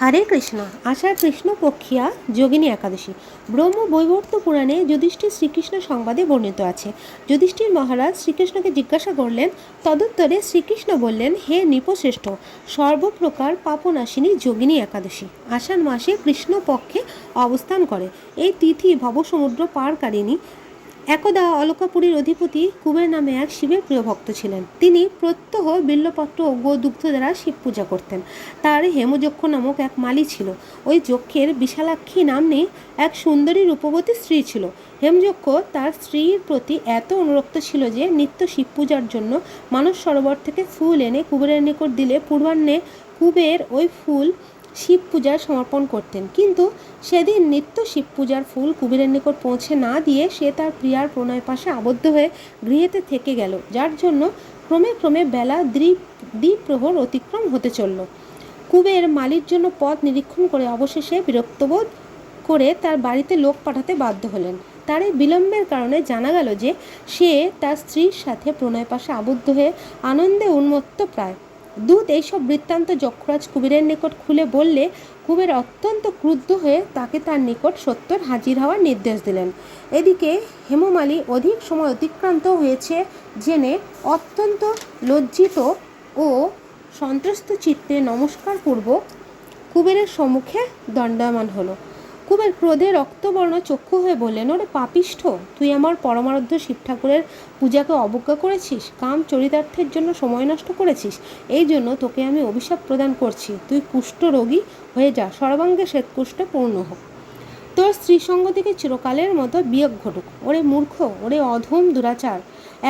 হরে কৃষ্ণ। আষাঢ় কৃষ্ণ পক্ষিয়া যোগিনী একাদশী। ব্রহ্ম বৈবর্ত পুরাণে যুধিষ্ঠির শ্রীকৃষ্ণ সংবাদে বর্ণিত আছে। যুধিষ্ঠির মহারাজ শ্রীকৃষ্ণকে জিজ্ঞাসা করলেন, তদুত্তরে শ্রীকৃষ্ণ বললেন, হে নৃপশ্রেষ্ঠ, সর্বপ্রকার পাপনাশিনী যোগিনী একাদশী। আষাঢ় মাসে কৃষ্ণ পক্ষে অবস্থান করে। এই তিথি ভবসমুদ্র পারকারিণী একদা অলকাপুরীর অধিপতি কুবের নামে এক শিবের প্রিয় ভক্ত ছিলেন। তিনি প্রত্যহ বিল্লপত্র ও দ্বারা শিব পূজা করতেন। তার হেমযক্ষ নামক এক মালি ছিল। ওই যক্ষের বিশালাক্ষী নাম্নী এক সুন্দরী রূপবতী স্ত্রী ছিল। হেমযক্ষ তার স্ত্রীর প্রতি এত অনুরক্ত ছিল যে নিত্য শিব পূজার জন্য মানুষ সরোবর থেকে ফুল এনে কুবেরের নিকট দিলে পূর্বাহ্নে কুবের ওই ফুল শিব পূজায় সমর্পণ করতেন। কিন্তু সেদিন নিত্য শিব পূজার ফুল কুবেরের নিকট পৌঁছে না দিয়ে সে তার প্রিয়ার প্রণয় পাশে আবদ্ধ হয়ে গৃহেতে থেকে গেল, যার জন্য ক্রমে ক্রমে বেলা দ্বীপ দ্বীপ্রহর অতিক্রম হতে চলল। কুবের মালির জন্য পথ নিরীক্ষণ করে অবশেষে বিরক্তবোধ করে তার বাড়িতে লোক পাঠাতে বাধ্য হলেন। তার এই বিলম্বের কারণে জানা গেল যে সে তার স্ত্রীর সাথে প্রণয় পাশে আবদ্ধ হয়ে আনন্দে উন্মত্ত প্রায়। দূত এইসব বৃত্তান্ত যক্ষরাজ কুবেরের নিকট খুলে বললে, কুবের অত্যন্ত ক্রুদ্ধ হয়ে তাকে তার নিকট সত্তর হাজির হওয়ার নির্দেশ দিলেন। এদিকে হেমমালী অধিক সময় অতিক্রান্ত হয়েছে জেনে অত্যন্ত লজ্জিত ও সন্ত্রস্ত চিত্তে নমস্কারপূর্বক কুবেরের সম্মুখে দণ্ডায়মান হলো। কুবের ক্রোধে রক্তবর্ণ চক্ষু হয়ে বললেন, ওরে পাপিষ্ঠ, তুই আমার পরমারাধ্য শিব ঠাকুরের পূজাকে অবজ্ঞা করেছিস? কাম চরিতার্থের জন্য সময় নষ্ট করেছিস? এই জন্য তোকে আমি অভিশাপ প্রদান করছি। তুই কুষ্ঠ রোগী হয়ে যা, সর্বাঙ্গে শ্বেতকুষ্ঠে পূর্ণ হোক তোর স্ত্রী সঙ্গ থেকে চিরকালের মতো বিয়োগ ঘটুক। ওরে মূর্খ, ওরে অধম দুরাচার,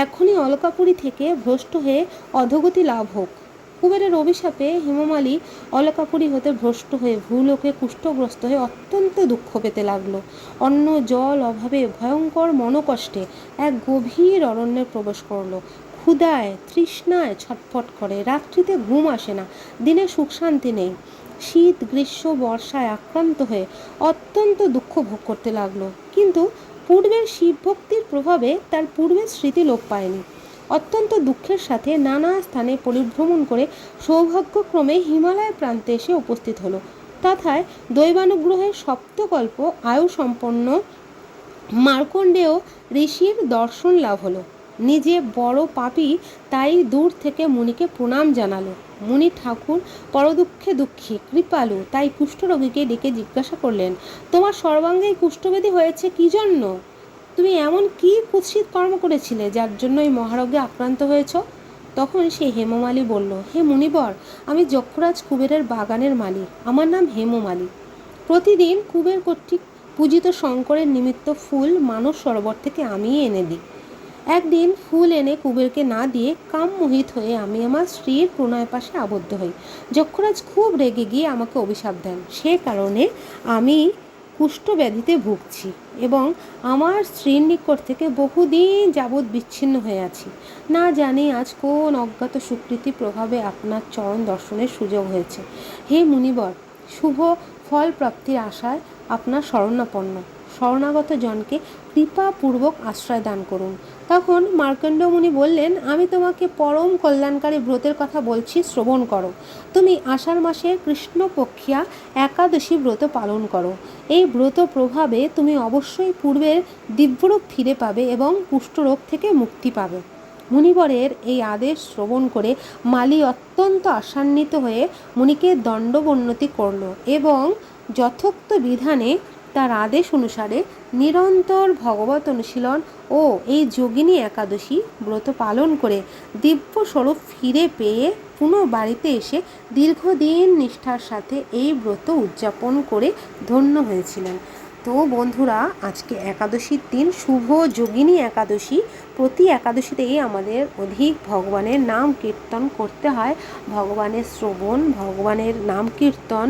এখনই অলকাপুরী থেকে ভ্রষ্ট হয়ে অধগতি লাভ হোক। কুবেরের অভিশাপে হেমমালী অলকাপুরী হতে ভ্রষ্ট হয়ে ভূলোকে কুষ্ঠগ্রস্ত হয়ে অত্যন্ত দুঃখ পেতে লাগল। অন্ন, জল, অভাবে ভয়ঙ্কর মনকষ্টে এক গভীর অরণ্যে প্রবেশ করল। ক্ষুদায় তৃষ্ণায় ছটফট করে। রাত্রিতে ঘুম আসে না। দিনে সুখ শান্তি নেই। শীত, গ্রীষ্ম, বর্ষায় আক্রান্ত হয়ে অত্যন্ত দুঃখ ভোগ করতে লাগল। কিন্তু পূর্বের শিবভক্তির প্রভাবে তার পূর্বের স্মৃতি লোপ পায়নি। অত্যন্ত দুঃখের সাথে নানা স্থানে পরিভ্রমণ করে সৌভাগ্যক্রমে হিমালয় প্রান্তে এসে উপস্থিত হলো। তথায় দৈবানুগ্রহের সপ্তকল্প আয়ু সম্পন্ন মার্কণ্ডেয় ঋষির দর্শন লাভ হলো। নিজে বড় পাপী তাই দূর থেকে মুনিকে প্রণাম জানালো। মুনি ঠাকুর পরদুঃখে দুঃখী, কৃপালু, তাই কুষ্ঠরোগীকে ডেকে জিজ্ঞাসা করলেন, তোমার সর্বাঙ্গে কুষ্ঠবেদী হয়েছে কি জন্য? তুমি এমন কি কুৎসিত কর্ম করেছিলে যার জন্য এই মহারোগে আক্রান্ত হয়েছ? তখন সে হেমমালী বলল, হে মুনিবর, আমি যক্ষরাজ কুবেরের বাগানের মালিক। আমার নাম হেমমালী। প্রতিদিন কুবের কর্তৃক পূজিত শঙ্করের নিমিত্ত ফুল মানস সরোবর থেকে আমি এনে দিই। একদিন ফুল এনে কুবেরকে না দিয়ে কামমোহিত হয়ে আমি আমার স্ত্রীর প্রণয় পাশে আবদ্ধ হই। যক্ষরাজ খুব রেগে গিয়ে আমাকে অভিশাপ দেন। সে কারণে আমি কুষ্ঠব্যাধিতে ভুগছি এবং আমার স্ত্রীর নিকট থেকে বহুদিন যাবৎ বিচ্ছিন্ন হয়ে আছি। না জানি আজ কোন অজ্ঞাত সুকৃতি প্রভাবে আপনার চরণ দর্শনের সুযোগ হয়েছে। হে মুনিবর, শুভ ফল প্রাপ্তির আশায় আপনার শরণাপন্ন। শরণাগত জনকে কৃপাপূর্বক আশ্রয় দান করুন। তখন মার্কণ্ড মুনি বললেন, আমি তোমাকে পরম কল্যাণকারী ব্রতের কথা বলছি, শ্রবণ করো। তুমি আষাঢ় মাসে কৃষ্ণপক্ষিয়া একাদশী ব্রত পালন করো। এই ব্রত প্রভাবে তুমি অবশ্যই পূর্বের দিব্যরূপ ফিরে পাবে এবং কুষ্ঠরোগ থেকে মুক্তি পাবে। মুনিবরের এই আদেশ শ্রবণ করে মালি অত্যন্ত আশান্বিত হয়ে মুনিকে দণ্ডবন্নতি করল এবং যথোক্ত বিধানে তার আদেশ অনুসারে নিরন্তর ভগবত অনুশীলন ও এই যোগিনী একাদশী ব্রত পালন করে দিব্য স্বরূপ ফিরে পেয়ে পুনঃ বাড়িতে এসে দীর্ঘদিন নিষ্ঠার সাথে এই ব্রত উদযাপন করে ধন্য হয়েছিলেন। তো বন্ধুরা, আজকে একাদশীর দিন শুভ যোগিনী একাদশী প্রতি একাদশীতেই আমাদের অধিক ভগবানের নাম কীর্তন করতে হয়। ভগবানের শ্রবণ, ভগবানের নাম কীর্তন,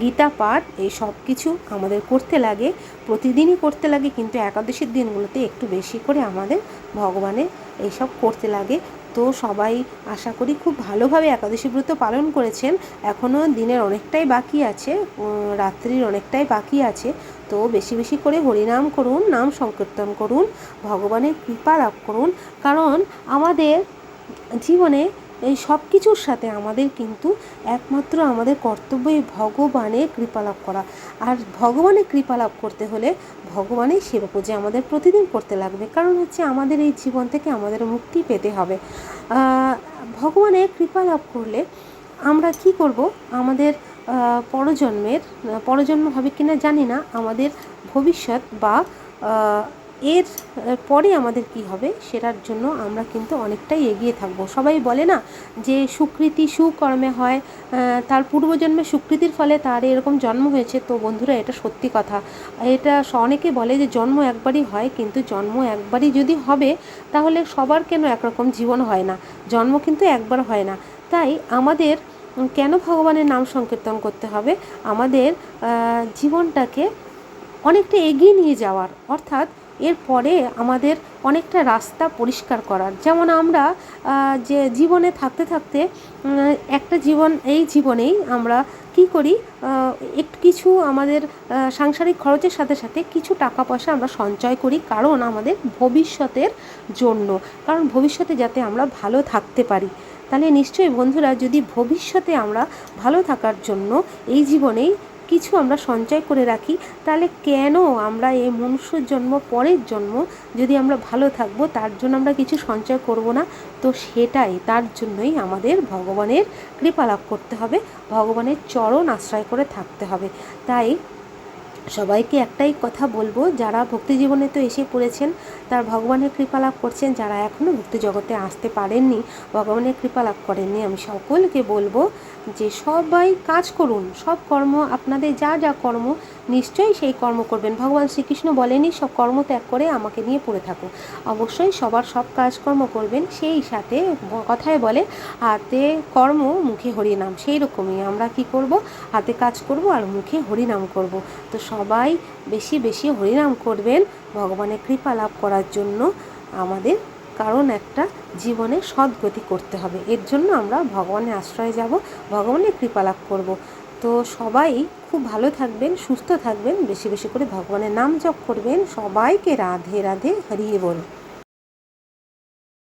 গীতা পাঠ, এই সব কিছু আমাদের করতে লাগে। প্রতিদিনই করতে লাগে, কিন্তু একাদশীর দিনগুলোতে একটু বেশি করে আমাদের ভগবানের এইসব করতে লাগে। তো সবাই আশা করি খুব ভালোভাবে একাদশী ব্রত পালন করেছেন। এখনও দিনের অনেকটাই বাকি আছে রাত্রির অনেকটাই বাকি আছে। তো বেশি বেশি করে হরিনাম করুন, নাম সংকীর্তন করুন, ভগবানের কৃপা লাভ করুন। কারণ আমাদের জীবনে এই সব কিছুর সাথে আমাদের কিন্তু একমাত্র আমাদের কর্তব্য এই ভগবানের কৃপা লাভ করা। আর ভগবানের কৃপা লাভ করতে হলে ভগবানের সেবা পুজো আমাদের প্রতিদিন করতে লাগবে। কারণ হচ্ছে আমাদের এই জীবন থেকে আমাদের মুক্তি পেতে হবে। ভগবানের কৃপা লাভ করলে আমরা কি করব? আমাদের পরজন্মের, পরজন্ম হবে কিনা জানি না। আমাদের ভবিষ্যৎ বা এর পরে আমাদের কি হবে সেটার জন্য আমরা কিন্তু অনেকটাই এগিয়ে থাকব। সবাই বলে না যে সুকৃতি সুকর্মে হয় তার পূর্বজন্মে সুকৃতির ফলে তার এরকম জন্ম হয়েছে। তো বন্ধুরা, এটা সত্যি কথা। এটা অনেকে বলে যে জন্ম একবারই হয়, কিন্তু জন্ম একবারই যদি হবে, তাহলে সবার কেন একরকম জীবন হয় না? জন্ম কিন্তু একবার হয় না। তাই আমাদের কেন ভগবানের নাম সংকীর্তন করতে হবে? আমাদের জীবনটাকে অনেকটা এগিয়ে নিয়ে যাওয়ার। অর্থাৎ এরপরে আমাদের অনেকটা রাস্তা পরিষ্কার করার। যেমন আমরা যে জীবনে থাকতে থাকতে একটা জীবন, এই জীবনেই আমরা কি করি একটু কিছু আমাদের সাংসারিক খরচের সাথে সাথে কিছু টাকা পয়সা আমরা সঞ্চয় করি কারণ আমাদের ভবিষ্যতের জন্য। কারণ ভবিষ্যতে যাতে আমরা ভালো থাকতে পারি। তাহলে নিশ্চয়ই বন্ধুরা, যদি ভবিষ্যতে আমরা ভালো থাকার জন্য এই জীবনেই কিছু আমরা সঞ্চয় করে রাখি, তাহলে কেন আমরা এই মনুষ্য জন্ম, পরের জন্ম যদি আমরা ভালো থাকব, তার জন্য আমরা কিছু সঞ্চয় করব না? তো সেটাই, তার জন্যই আমাদের ভগবানের কৃপা লাভ করতে হবে, ভগবানের চরণ আশ্রয় করে থাকতে হবে। তাই সবাইকে একটাই কথা বলব, যারা ভক্তি জীবনে তো এসে পড়েছেন, তার ভগবানের কৃপা লাভ করছেন, যারা এখনও ভক্তি জগতে আসতে পারেননি, ভগবানের কৃপা লাভ করেননি, আমি সকলকে বলব যে সবাই কাজ করুন, সব কর্ম, আপনাদের যা যা কর্ম, নিশ্চয়ই সেই কর্ম করবেন। ভগবান শ্রীকৃষ্ণ বলেনি সব কর্ম ত্যাগ করে আমাকে নিয়ে পড়ে থাকো অবশ্যই সবার সব কাজকর্ম করবেন, সেই সাথে কথায় বলে, হাতে কর্ম, মুখে হরিনাম, সেই রকমই। আমরা কি করব? হাতে কাজ করব আর মুখে হরিনাম করব। তো সবাই বেশি বেশি হরিনাম করবেন, ভগবানের কৃপা লাভ করার জন্য আমাদের কারণ একটা জীবনে সদ্গতি করতে হবে। এর জন্য আমরা ভগবানের আশ্রয়ে যাব, ভগবানের কৃপা লাভ করব। তো সবাই খুব ভালো থাকবেন, সুস্থ থাকবেন, বেশি বেশি করে ভগবানের নাম জপ করবেন। সবাইকে রাধে রাধে, হারিয়ে বল।